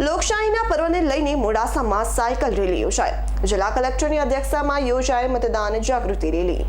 લોકશાહીના પર્વને લઈને મોડાસામાં સાયકલ રેલી યોજાઈ. જિલ્લા કલેક્ટરની અધ્યક્ષતામાં યોજાઈ મતદાન જાગૃતિ રેલી.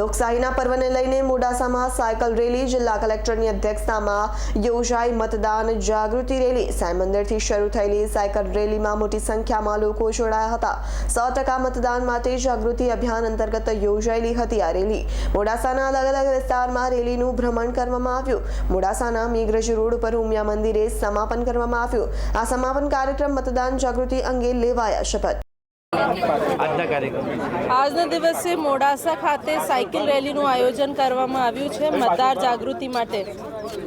લોકશાહીના પર્વને લઈને મોડાસામાં સાયકલ રેલી જિલ્લા કલેક્ટરની અધ્યક્ષતામાં યોજાઈ મતદાન જાગૃતિ રેલી. સાંઈ મંદિરથી શરૂ થયેલી સાયકલ રેલીમાં મોટી સંખ્યામાં લોકો જોડાયા હતા. સો ટકા મતદાન માટે જાગૃતિ અભિયાન અંતર્ગત યોજાયેલી હતી આ રેલી. મોડાસાના અલગ અલગ વિસ્તારમાં રેલીનું ભ્રમણ કરવામાં આવ્યું. મોડાસાના મેઘરજ રોડ પર ઉમિયા મંદિરે સમાપન કરવામાં આવ્યું. આ સમાપન કાર્યક્રમ મતદાન જાગૃતિ અંગે લેવાયા શપથ. આજના કાર્યક્રમ. આજના દિવસે મોડાસા ખાતે સાયકલ રેલીનું આયોજન કરવામાં આવ્યું છે મતદાર જાગૃતિ માટે.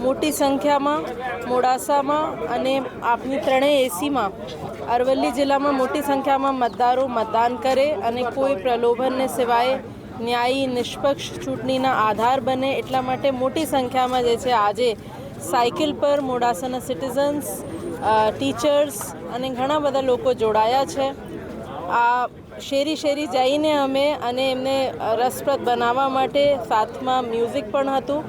મોટી સંખ્યામાં મોડાસામાં અને આપની ત્રણેય એસીમાં અરવલ્લી જિલ્લામાં મોટી સંખ્યામાં મતદારો મતદાન કરે અને કોઈ પ્રલોભનને સિવાય ન્યાયી નિષ્પક્ષ ચૂંટણીના આધાર બને એટલા માટે મોટી સંખ્યામાં જે છે આજે સાયકલ પર મોડાસાના સિટીઝન્સ ટીચર્સ અને ઘણા બધા લોકો જોડાયા છે. આ શેરી શેરી જઈને અમે અને એમને રસપ્રદ બનાવવા માટે સાથમાં મ્યુઝિક પણ હતું,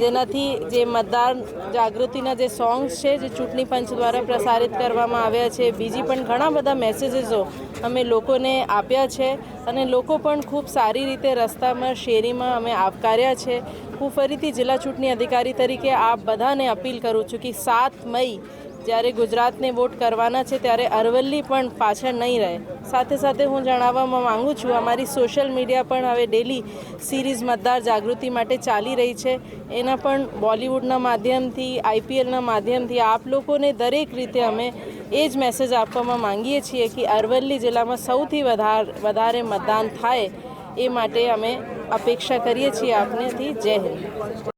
જેનાથી જે મતદાર જાગૃતિના જે સોંગ્સ છે, જે ચૂંટણી પંચ દ્વારા પ્રસારિત કરવામાં આવ્યા છે, બીજી પણ ઘણા બધા મેસેજીસો અમે લોકોને આપ્યા છે અને લોકો પણ ખૂબ સારી રીતે રસ્તામાં, શેરીમાં અમે આવકાર્યા છે. હું ફરીથી જિલ્લા ચૂંટણી અધિકારી તરીકે આપ બધાને અપીલ કરું છું કે સાત મઈ જ્યારે ગુજરાતને વોટ કરવાના છે ત્યારે અરવલ્લી પણ પાછળ નહીં રહે. સાથે સાથે હું જણાવવા માંગુ છું, અમારી સોશિયલ મીડિયા પણ હવે ડેલી સિરીઝ મતદાર જાગૃતિ માટે ચાલી રહી છે. એના પણ બોલિવૂડના માધ્યમથી, આઈપીએલના માધ્યમથી આપ લોકોને દરેક રીતે અમે એ જ મેસેજ આપવામાં માંગીએ છીએ કે અરવલ્લી જિલ્લામાં સૌથી વધારે વધારે મતદાન થાય એ માટે અમે અપેક્ષા કરીએ છીએ આપનેથી. જય Hind.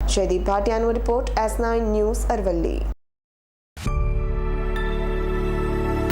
Jaydeep ભાટિયાનો report S nine news Aravalli.